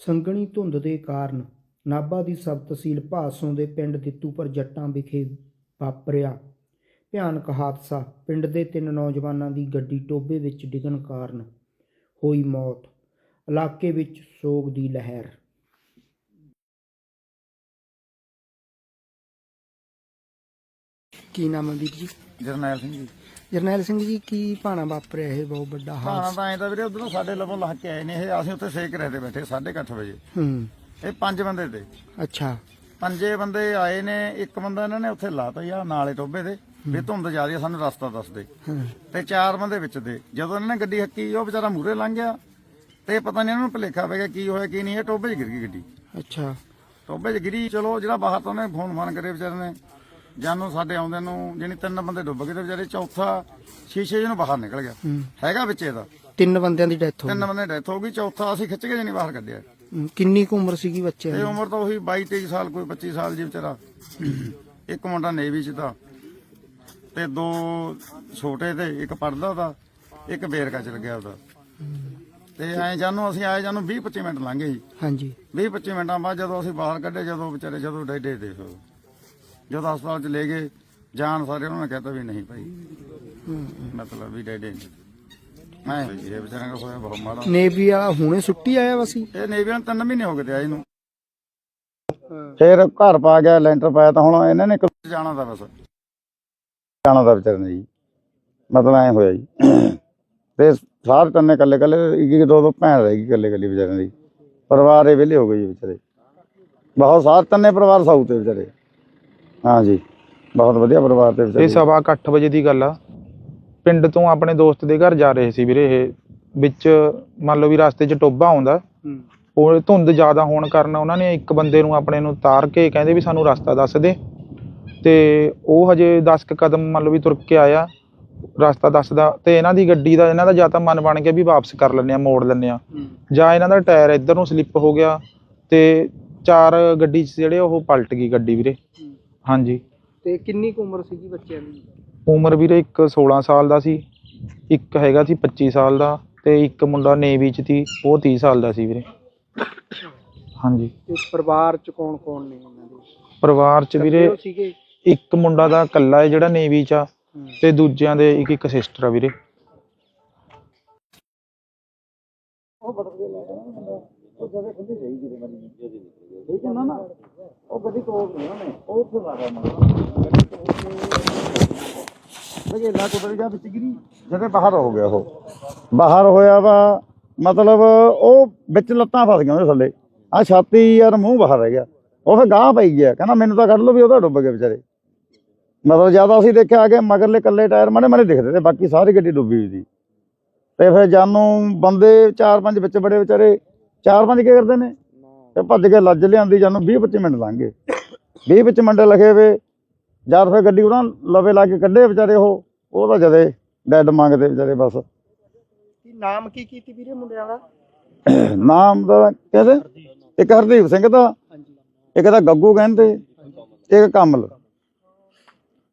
ਸੰਘਣੀ ਧੁੰਦ ਦੇ ਕਾਰਨ ਨਾਭਾ ਦੀ ਸਬ ਤਹਿਸੀਲ ਭਾਸੋਂ ਦੇ ਪਿੰਡ ਦਿੱਤੂਪੁਰ ਜੱਟਾਂ ਵਿਖੇ ਵਾਪਰਿਆ ਭਿਆਨਕ ਹਾਦਸਾ। ਪਿੰਡ ਦੇ ਤਿੰਨ ਨੌਜਵਾਨਾਂ ਦੀ ਗੱਡੀ ਟੋਬੇ ਵਿੱਚ ਡਿੱਗਣ ਕਾਰਨ ਹੋਈ ਮੌਤ। ਇਲਾਕੇ ਵਿੱਚ ਸੋਗ ਦੀ ਲਹਿਰ ਕੀ ਨਾਮ ਹੈ ਵੀਰ ਜੀ? ਜਰਨੈਲ ਸਿੰਘ ਜੀ। ਜਰਨੈਲ ਸਿੰਘ ਜੀ ਕੀ ਭਾਣਾ ਵਾਪਰਿਆ ਇਹ ਬਹੁਤ ਵੱਡਾ ਭਾਣਾ ਤਾਂ ਐਂ ਤਾਂ ਵੀਰੇ ਉਧਰੋਂ ਸਾਡੇ ਲਵੋਂ ਲੱਗ ਕੇ ਆਏ ਨੇ ਇਹ ਅਸੀਂ ਉੱਥੇ ਸੇਕ ਰਹੇ ਤੇ ਬੈਠੇ 8:30 ਵਜੇ। ਹੂੰ। ਇਹ ਪੰਜ ਬੰਦੇ ਤੇ। ਅੱਛਾ। ਪੰਜੇ ਬੰਦੇ ਆਏ ਨੇ ਇੱਕ ਬੰਦਾ ਇਹਨਾਂ ਨੇ ਉੱਥੇ ਲਾਤਾ ਯਾ ਨਾਲੇ ਟੋਬੇ ਤੇ ਵੀ ਧੁੰਦ ਜ਼ਿਆਦੀ ਆ ਸਾਨੂੰ ਰਸਤਾ ਦੱਸ ਦੇ। ਹਾਂ। ਤੇ ਚਾਰ ਬੰਦੇ ਵਿੱਚ ਤੇ ਜਦੋਂ ਇਹਨਾਂ ਨੇ ਗੱਡੀ ਹੱਕੀ ਉਹ ਵਿਚਾਰਾ ਮੂਰੇ ਲੰਘ ਗਿਆ। ਤੇ ਪਤਾ ਨਹੀਂ ਇਹਨਾਂ ਨੂੰ ਭੁਲੇਖਾ ਪੈ ਗਿਆ ਕੀ ਹੋਇਆ ਕੀ ਨਹੀਂ ਇਹ ਟੋਬੇ 'ਚ ਗਿਰ ਗਈ ਗੱਡੀ। ਅੱਛਾ। ਟੋਬੇ 'ਚ ਗਿਰੀ ਚਲੋ ਜਿਹੜਾ ਬਾਹਰ ਤੋਂ ਉਹਨੇ ਫੋਨ ਫਾਨ ਕਰੇ ਵਿਚਾਰੇ ਨੇ। ਜਾਨੂੰ ਸਾਡੇ ਆਉਂਦੇ ਨੂੰ ਜਾਣੀ ਤਿੰਨ ਬੰਦੇ ਡੁੱਬ ਗਏ ਤੇ ਵਿਚਾਰੇ ਚੌਥਾ ਸ਼ੀਸ਼ੇ ਜਿਹਨੂੰ ਬਾਹਰ ਨਿਕਲ ਗਿਆ। ਹੈਗਾ ਵਿੱਚ ਇਹਦਾ। ਤਿੰਨ ਬੰਦਿਆਂ ਦੀ ਡੈਥ ਹੋ ਤਿੰਨ ਬੰਦੇ ਡੈਥ ਹੋ ਗਈ ਚੌਥਾ ਅਸੀਂ ਖਿੱਚ ਕੇ ਜਣੀ ਬਾਹਰ ਕੱਢਿਆ। ਗਈ ਕਿੰਨੀ ਕੁ ਉਮਰ ਸੀਗੀ ਇਹ ਦੀ? ਉਮਰ ਤਾਂ ਉਹੀ 22 23 ਸਾਲ ਕੋਈ 25 ਸਾਲ ਜੀ ਵਿਚਾਰਾ। ਇੱਕ ਮੁੰਡਾ ਨੇਵੀ ਚ ਤਾਂ ਤੇ ਦੋ ਛੋਟੇ ਤੇ ਇੱਕ ਪੜਦਾ ਦਾ ਇੱਕ ਬੇਰਕਾ ਚ ਲੱਗਿਆ ਉਹਦਾ। ਤੇ ਐ ਜਾਨੂੰ ਅਸੀਂ ਆਏ ਜਾਨੂੰ 20 25 ਮਿੰਟ ਲੰਘੇ ਜੀ ਹਾਂਜੀ। 20 25 ਮਿੰਟਾਂ ਬਾਅਦ ਜਦੋਂ ਅਸੀਂ ਬਾਹਰ ਕੱਢੇ ਜਦੋਂ ਵਿਚਾਰੇ ਜਦੋਂ ਡੇਡੇ ਦੇਖੋ ਜਦੋਂ ਹਸਪਤਾਲ ਚ ਲੈ ਗਏ ਜਾਨ ਸਾਰੇ ਉਹਨਾਂ ਨੇ ਕਹਿਤਾ ਵੀ ਨਹੀਂ ਭਾਈ। ਮਤਲਬ ਵੀ ਡੇਡੇ ਮੈਂ ਇਹ ਵਿਚਾਰਿਆਂ ਦਾ ਹੋਇਆ ਬਹੁਤ ਮਾੜਾ। ਨੇਵੀ ਵਾਲਾ ਹੁਣੇ ਛੁੱਟੀ ਆਇਆ ਵਾ ਸੀ? ਇਹ ਨੇਵੀਆਂ ਨੂੰ ਤਿੰਨ ਮਹੀਨੇ ਹੋ ਗਏ ਤੇ ਆਏ ਨੂੰ। ਫਿਰ ਘਰ ਪਾ ਗਿਆ ਲੈਂਟਰ ਪਾਇਆ ਤਾਂ ਹੁਣ ਇਹਨਾਂ ਨੇ ਜਾਣਾ ਦਾ ਬਸ। ਜਾਣਾ ਦਾ ਵਿਚਾਰ ਨੇ ਜੀ। ਮਤਲਬ ਐ ਹੋਇਆ ਜੀ। ਤੇ ਸਾਰੇ ਤੰਨੇ ਕੱਲੇ ਕੱਲੇ ਇੱਕ ਇੱਕ ਦੋ ਦੋ ਭੈਣ ਰਹਿ ਗਈ ਕੱਲੇ ਕੱਲੇ ਵਿਚਾਰਿਆਂ ਦੀ। ਪਰਿਵਾਰ ਇਹ ਵਿਹਲੇ ਹੋ ਗਏ ਜੀ ਵਿਚਾਰੇ। ਬਹੁਤ ਸਾਰੇ ਤੰਨੇ ਪਰਿਵਾਰ ਸਾਊ ਤੇ ਵਿਚਾਰੇ। ਹਾਂ ਜੀ। ਬਹੁਤ ਵਧੀਆ ਪਰਿਵਾਰ ਤੇ ਇਹ ਵਿਚਾਰੇ। ਸਵਾ ਕੁ ਅੱਠ ਵਜੇ ਦੀ ਗੱਲ ਆ। ਪਿੰਡ ਤੋਂ ਆਪਣੇ ਦੋਸਤ ਦੇ ਘਰ ਜਾ ਰਹੇ ਸੀ ਵੀਰੇ ਇਹ। ਵਿੱਚ ਮੰਨ ਲਓ ਵੀ ਰਸਤੇ 'ਚ ਟੋਬਾ ਆਉਂਦਾ। ਹੂੰ। ਉਹ ਧੁੰਦ ਜ਼ਿਆਦਾ ਹੋਣ ਕਾਰਨ ਉਹਨਾਂ ਨੇ ਇੱਕ ਬੰਦੇ ਨੂੰ ਆਪਣੇ ਨੂੰ ਤਾਰ ਕੇ ਕਹਿੰਦੇ ਵੀ ਸਾਨੂੰ ਰਸਤਾ ਦੱਸ ਦੇ। ਤੇ ਉਹ ਹਜੇ 10 ਕੁ ਕਦਮ ਮੰਨ ਲਓ ਵੀ ਤੁਰ ਕੇ ਆਇਆ। ਰਸਤਾ ਦੱਸਦਾ। ਤੇ ਇਹਨਾਂ ਦੀ ਗੱਡੀ ਦਾ ਇਹਨਾਂ ਦਾ ਜਾਂ ਤਾਂ ਮਨ ਬਣ ਗਿਆ ਵੀ ਵਾਪਸ ਕਰ ਲੈਂਦੇ ਆ ਮੋੜ ਲੈਂਦੇ ਆ। ਹੂੰ। ਜਾਂ ਇਹਨਾਂ ਦਾ ਟਾਇਰ ਇੱਧਰ ਨੂੰ ਸਲਿੱਪ ਹੋ ਗਿਆ। ਤੇ ਚਾਰ ਗੱਡੀ 'ਚ ਜਿਹੜੇ ਉਹ ਪਲਟ ਗਈ ਗੱਡੀ ਵੀਰੇ। ਹੂੰ। ਹਾਂਜੀ। ਤੇ ਕਿੰਨੀ ਕੁ ਉਮਰ ਸੀਗੀ ਬੱਚਿਆਂ ਦੀ? ਉਮਰ ਵੀਰੇ ਇੱਕ 16 ਸਾਲ ਦਾ ਸੀ ਇੱਕ ਹੈਗਾ ਸੀ 25 ਸਾਲ ਦਾ ਤੇ ਇੱਕ ਮੁੰਡਾ ਨੇਵੀ ਚ ਸੀ ਉਹ 30 ਸਾਲ ਦਾ ਸੀ ਵੀਰੇ। ਹਾਂਜੀ। ਤੇ ਪਰਿਵਾਰ ਚ ਕੌਣ ਕੌਣ ਨੇ ਉਹਨਾਂ ਦੇ? ਪਰਿਵਾਰ ਚ ਵੀਰੇ ਉਹ ਸੀਗੇ? ਇੱਕ ਮੁੰਡਾ ਦਾ ਇਕੱਲਾ ਹੈ ਜਿਹੜਾ ਨੇਵੀ ਚ ਆ। ਤੇ ਦੂਜਿਆਂ ਦੇ ਇੱਕ ਇੱਕ ਸਿਸਟਰ ਆ ਵੀਰੇ। ਠੀਕ ਹੈ ਨਾ ਨਾ। ਉਹ ਗੱਡੀ ਤੋੜ ਨਹੀਂ ਉਹਨੇ ਉਹ ਉੱਥੇ ਲਾ ਗਿਆ ਬਗੇ ਲਾ ਕੁਦਰ ਜਾ ਵਿੱਚ ਗਿਰੀ। ਜਦੇ ਬਾਹਰ ਹੋ ਗਿਆ ਉਹ। ਬਾਹਰ ਹੋਇਆ ਵਾ ਮਤਲਬ ਉਹ ਵਿੱਚ ਲੱਤਾਂ ਫਸ ਗਈਆਂ ਉਹਦੇ ਥੱਲੇ। ਆ ਛਾਤੀ ਯਾਰ ਮੂੰਹ ਬਾਹਰ ਰਹਿ ਗਿਆ। ਉਹ ਫਿਰ ਗਾਹ ਪਈ ਗਿਆ। ਕਹਿੰਦਾ ਮੈਨੂੰ ਤਾਂ ਕੱਢ ਲਓ ਵੀ ਉਹਦਾ ਡੁੱਬ ਗਿਆ ਵਿਚਾਰੇ। ਮਤਲਬ ਜ਼ਿਆਦਾ ਅਸੀਂ ਦੇਖਿਆ ਕਿ ਮਗਰਲੇ ਕੱਲੇ ਟਾਇਰ ਮਨੇ ਮਨੇ ਦਿਖਦੇ ਤੇ ਬਾਕੀ ਸਾਰੀ ਗੱਡੀ ਡੁੱਬੀ ਹੋਈ ਸੀ। ਤੇ ਫਿਰ ਜਾਨੂੰ ਬੰਦੇ ਚਾਰ ਪੰਜ ਵਿੱਚ ਬੜੇ ਵਿਚਾਰੇ ਚਾਰ ਪੰਜ ਕੀ ਕਰਦੇ ਨੇ? ਤੇ ਭੱਜ ਕੇ ਲੱਜ ਲਿਆਂਦੀ ਜਾਨੂੰ 20 25 ਮਿੰਟ ਲੰਘ ਗਏ। 20 ਵਿੱਚ ਮਿੰਟ ਲਗੇ ਵੇ। ਜਦ ਫਿਰ ਗੱਡੀ ਉਹਨਾਂ ਲਵੇ ਲਾ ਕੇ ਕੱਢੇ ਵਿਚਾਰੇ ਉਹ ਉਹ ਤਾਂ ਜਦੇ ਡੈਡ ਮੰਗਦੇ ਵਿਚਾਰੇ ਬਸ। ਕੀ ਨਾਮ ਕੀ ਕੀਤੀ ਵੀਰੇ ਮੁੰਡਿਆਂ ਦਾ? ਨਾਮ ਦਾ ਕਹਿੰਦੇ? ਇੱਕ ਹਰਦੀਪ ਸਿੰਘ ਦਾ। ਇੱਕ ਦਾ ਗੱਗੂ ਕਹਿੰਦੇ। ਇੱਕ ਕਮਲ।